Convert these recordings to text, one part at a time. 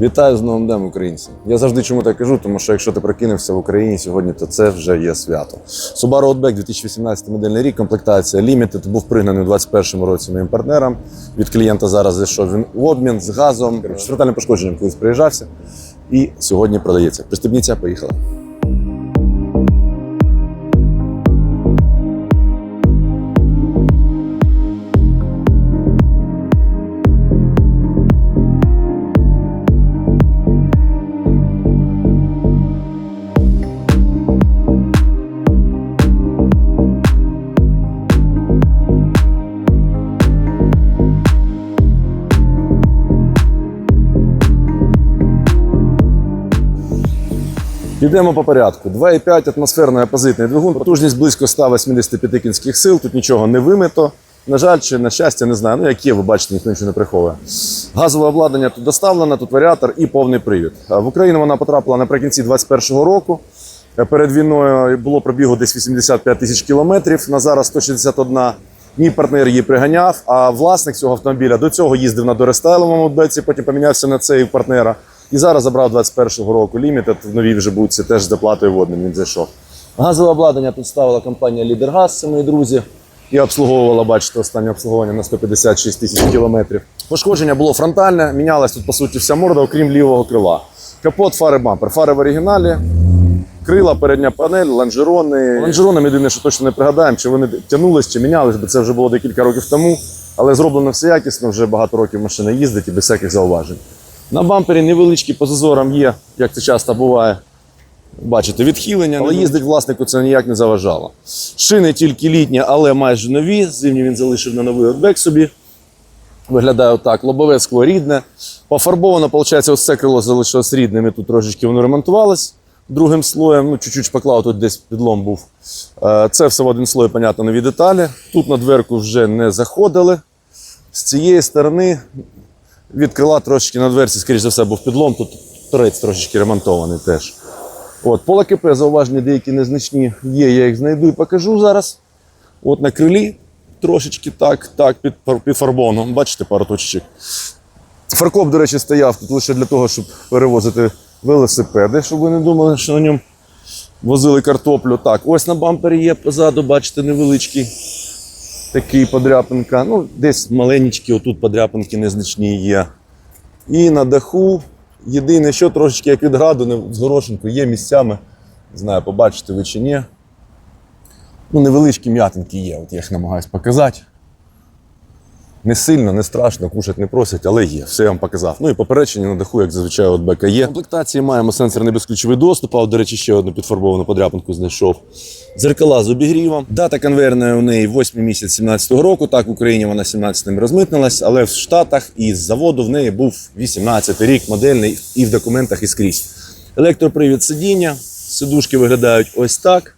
Вітаю з новим днем, українці. Я завжди чому так кажу, тому що якщо ти прокинувся в Україні сьогодні, то це вже є свято. Subaru Outback 2018 модельний рік, комплектація Limited, був пригнаний у 2021 році моїм партнером. Від клієнта зараз зайшов він в обмін з газом, з пошкодженням колись приїжджався. І сьогодні продається. Пристебніться, поїхали. Йдемо по порядку. 2,5 атмосферний опозитний двигун, потужність близько 185 кінських сил, тут нічого не вимито. На жаль, чи на щастя, не знаю. Ну, як є, ви бачите, ніхто нічого не приховує. Газове обладнання тут доставлено, тут варіатор і повний привід. А В Україну вона потрапила наприкінці 2021 року. Е, Перед війною було пробігу десь 85 тисяч кілометрів, на зараз 161. Мій партнер її приганяв, а власник цього автомобіля до цього їздив на дорестайловому беці, потім помінявся на цей партнера. І зараз забрав 21-го року лімітед в новій вже будці теж з доплатою в обмін він зайшов. Газове обладнання тут ставила компанія Лідергаз, це мої друзі. І обслуговувала, бачите, останнє обслуговування на 156 тисяч кілометрів. Пошкодження було фронтальне, мінялась тут, по суті, вся морда, окрім лівого крила. Капот, фари, бампер. Фари в оригіналі, крила, передня панель, лонжерони. Лонжеронам єдине, що точно не пригадаємо, чи вони тягнулись, чи мінялись, бо це вже було декілька років тому. Але зроблено все якісно, вже багато років машина їздить і без всяких зауважень. На бампері невеличкі по зазорам є, як це часто буває. Бачите, відхилення, але їздить власнику це ніяк не заважало. Шини тільки літні, але майже нові. Зимні він залишив на новий отбек собі. Виглядає отак. Лобове скло рідне. Пофарбовано, виходить, ось це крило залишилось рідним. І тут трошечки воно ремонтувалось другим слоєм. Ну, чуть-чуть шпаклав, тут десь підлом був. Е, Це все в один слой, понятно, нові деталі. Тут на дверку вже не заходили. З цієї сторони від крила трошечки на дверці, скоріш за все, був підлом. Тут торець трошечки ремонтований теж. От, по ЛКП зауваження деякі незначні є, я їх знайду і покажу зараз. От на крилі трошечки так, так, під, під фарбоном. Бачите, пару точечок. Фаркоп, до речі, стояв тут лише для того, щоб перевозити велосипеди, щоб ви не думали, що на ньому возили картоплю. Так, ось на бампері є позаду, бачите, невеличкий такий подряпинка. Ну, десь маленькі, отут подряпинки незначні є. І на даху єдине, що трошечки як від граду, з горошинку, є місцями. Не знаю, побачите ви чи ні. Ну, невеличкі м'ятинки є, от я їх намагаюся показати. Не сильно, не страшно, кушать не просять, але є. Все я вам показав. Ну і попередження на даху, як зазвичай, от БК є. В комплектації маємо сенсорний безключовий доступ, а от, до речі, ще одну підфарбовану подряпинку знайшов. Дзеркала з обігрівом. Дата конвейерна у неї 8 місяць 17-го року. Так, в Україні вона 17-м розмитнилась, але в Штатах і з заводу в неї був 18-й рік модельний і в документах і скрізь. Електропривід сидіння, сидушки виглядають ось так.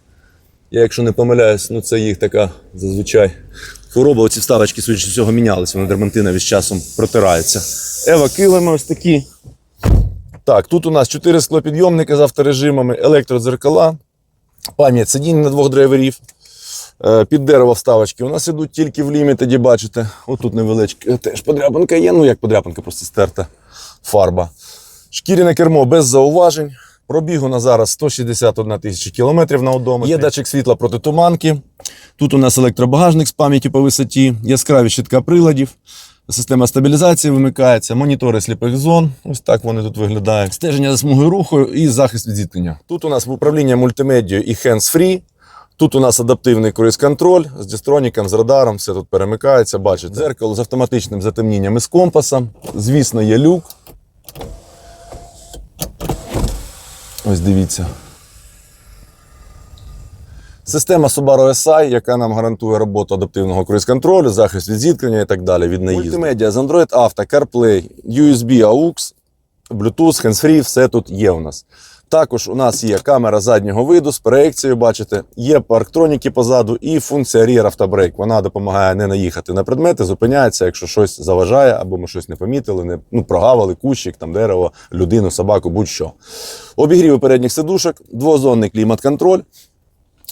Я, якщо не помиляюсь, ну це їх така зазвичай хвороба. Оці вставочки, судячи з цього, мінялись, вони дермантинові з часом протираються. Ева килими ось такі. Так, тут у нас 4 склопідйомники з авторежимами, електродзеркала, пам'ять сидінь на двох драйверів. Е, Під дерево вставочки у нас ідуть тільки в лімітеді, бачите. Отут невеличка теж подряпинка є. Ну як подряпинка, просто стерта фарба. Шкіряне кермо без зауважень. Пробігу на зараз 161 тисяча кілометрів на одометрі. Є датчик світла проти туманки. Тут у нас електробагажник з пам'яті по висоті, яскраві щитка приладів, система стабілізації вимикається, монітори сліпих зон. Ось так вони тут виглядають. Стеження за смугою руху і захист від зіткнення. Тут у нас управління мультимедією і hands-free. Тут у нас адаптивний круїз-контроль з дистроніком, з радаром, все тут перемикається. Бачите, дзеркало з автоматичним затемнінням і з компасом. Звісно, є люк. Ось дивіться. Система Subaru SI, яка нам гарантує роботу адаптивного круїз-контролю, захист від зіткнення і так далі. Від наїзду. Мультимедіа з Android Auto, CarPlay, USB, AUX, Bluetooth, hands-free, все тут є у нас. Також у нас є камера заднього виду з проекцією, бачите, є парктроніки позаду і функція Rear Auto Вона допомагає не наїхати на предмети, зупиняється, якщо щось заважає, або ми щось не помітили, не ну, прогавили кущик, там дерево, людину, собаку, будь-що. Обігріви передніх сидушок, двозонний клімат-контроль.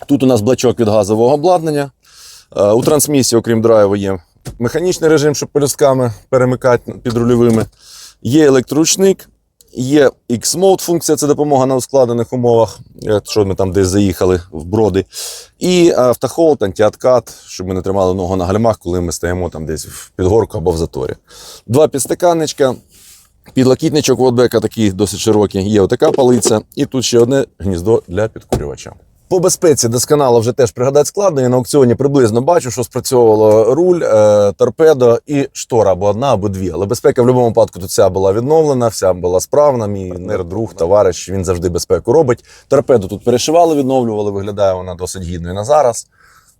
Тут у нас блачок від газового обладнання. Е, У трансмісії, окрім драйву, є механічний режим, щоб полюсками перемикати під рульовими. Є електроручник, Є X-Mode функція, це допомога на ускладених умовах, що ми там десь заїхали в броди. І автохолд, антіаткат, щоб ми не тримали ногу на гальмах, коли ми стоїмо там десь в підгорку або в заторі. Два підстаканничка, підлокітничок водбека такий досить широкий. Є отака палиця, і тут ще одне гніздо для підкурювача. По безпеці досконало вже теж пригадати складно. Я на аукціоні приблизно бачу, що спрацьовувало руль, е, торпедо і штора або одна, або дві. Але безпека в будь-якому випадку тут вся була відновлена, вся була справна. Мій партнер, друг, товариш, він завжди безпеку робить. Торпеду тут перешивали, відновлювали. Виглядає вона досить гідно і на зараз.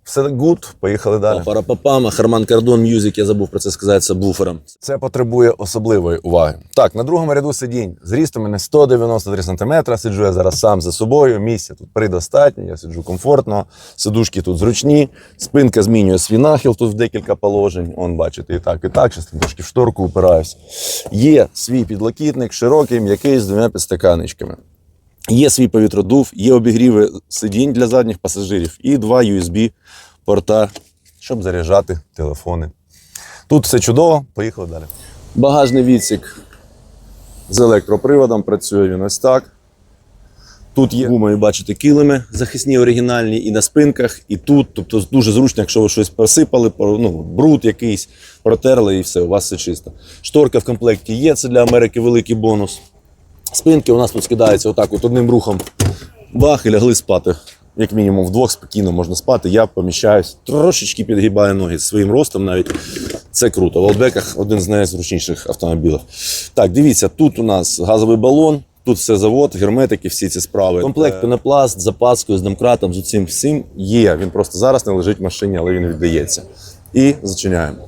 Все гуд, поїхали далі. Парапапама, Харман Кардон Мюзик, я забув про це сказати, це буфером. Це потребує особливої уваги. Так, на другому ряду сидінь. Зрістом мене 193 см, сиджу я зараз сам за собою. Місця тут предостатньо, я сиджу комфортно, сидушки тут зручні, спинка змінює свій нахил тут в декілька положень. Он, бачите, і так, і так. Щас трошки в шторку упираюсь. Є свій підлокітник, широкий, м'який, з двома підстаканечками. Є свій повітродув, є обігріви сидінь для задніх пасажирів і два USB-порта, щоб заряджати телефони. Тут все чудово, поїхали далі. Багажний відсік з електроприводом, працює він ось так. Тут є гумові, бачите, килими захисні оригінальні і на спинках, і тут. Тобто дуже зручно, якщо ви щось посипали, ну, бруд якийсь, протерли і все, у вас все чисто. Шторка в комплекті є, це для Америки великий бонус. Спинки у нас тут скидаються отак, от одним рухом. Бах, і лягли спати. Як мінімум, вдвох спокійно можна спати. Я поміщаюсь, трошечки підгибаю ноги своїм ростом навіть. Це круто. В Олдбеках один з найзручніших автомобілів. Так, дивіться, тут у нас газовий балон, тут все завод, герметики, всі ці справи. Комплект пенопласт з запаскою, з домкратом, з усім всім є. Він просто зараз не лежить в машині, але він віддається. І зачиняємо.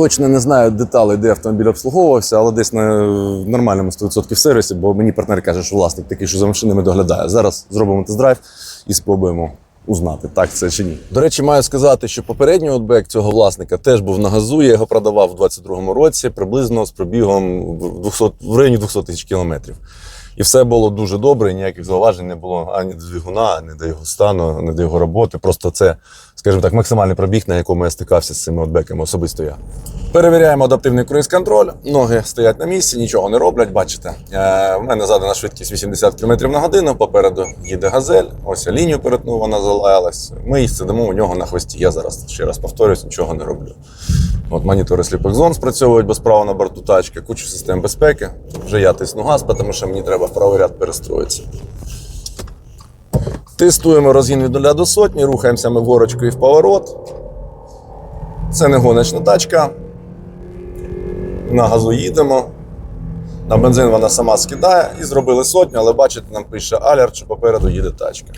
Точно не знаю деталей, де автомобіль обслуговувався, але десь на нормальному 100% сервісі, бо мені партнер каже, що власник такий, що за машинами доглядає. Зараз зробимо тест-драйв і спробуємо узнати, так це чи ні. До речі, маю сказати, що попередній отбек цього власника теж був на газу. Я його продавав у 22-му році, приблизно з пробігом в 200, в районі 200 тисяч кілометрів. І все було дуже добре, ніяких зауважень не було ані до двигуна, ані до його стану, ані до його роботи. Просто це, скажімо так, максимальний пробіг, на якому я стикався з цими отбеками, особисто я. Перевіряємо адаптивний круїз-контроль. Ноги стоять на місці, нічого не роблять. Бачите, е, в мене задана швидкість 80 км на годину. Попереду їде газель. Ось я лінію перетнув, вона залаялась. Ми сидимо у нього на хвості. Я зараз ще раз повторюсь, нічого не роблю. От монітори сліпих зон спрацьовують без права на борту тачки, кучу систем безпеки. Вже я тисну газ, тому що мені треба в правий ряд перестроїтися. Тестуємо розгін від 0 до сотні, рухаємося ми горочку і в поворот. Це не гоночна тачка. На газу їдемо. На бензин вона сама скидає і зробили сотню, але бачите, нам пише алерт, що попереду їде тачка.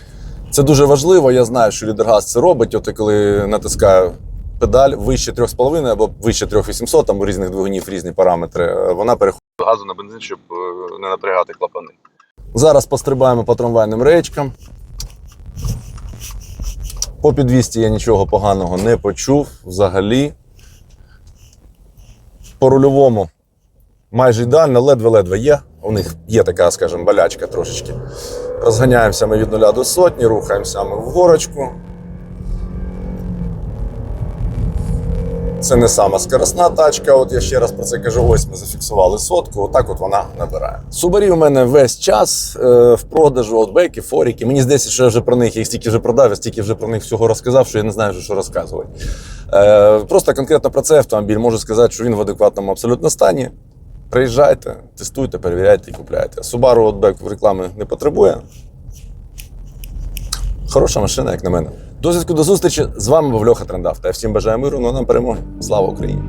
Це дуже важливо. Я знаю, що лідергаз це робить. От коли натискаю педаль вище 3,5 або вище 3800, там у різних двигунів різні параметри, е, вона переходить до газу на бензин, щоб е, не напрягати клапани. Зараз пострибаємо по трамвайним речкам. По підвісті я нічого поганого не почув взагалі. По рульовому майже ідеально, ледве-ледве є. У них є така, скажімо, болячка трошечки. Розганяємося ми від нуля до сотні, рухаємося ми в горочку. Це не сама скоросна тачка. От я ще раз про це кажу. Ось ми зафіксували сотку. Отак от вона набирає. Субарі у мене весь час е, в продажу, аутбеки, форіки. Мені здається, що я вже про них їх стільки вже продав, я стільки вже про них всього розказав, що я не знаю, що розказувати. Е, просто конкретно про цей автомобіль можу сказати, що він в адекватному абсолютно стані. Приїжджайте, тестуйте, перевіряйте і купляйте. Subaru Outback реклами не потребує. Хороша машина, як на мене. До зв'язку до зустрічі. З вами був Льоха Трендавта. Я всім бажаю миру, ну нам перемоги. Слава Україні!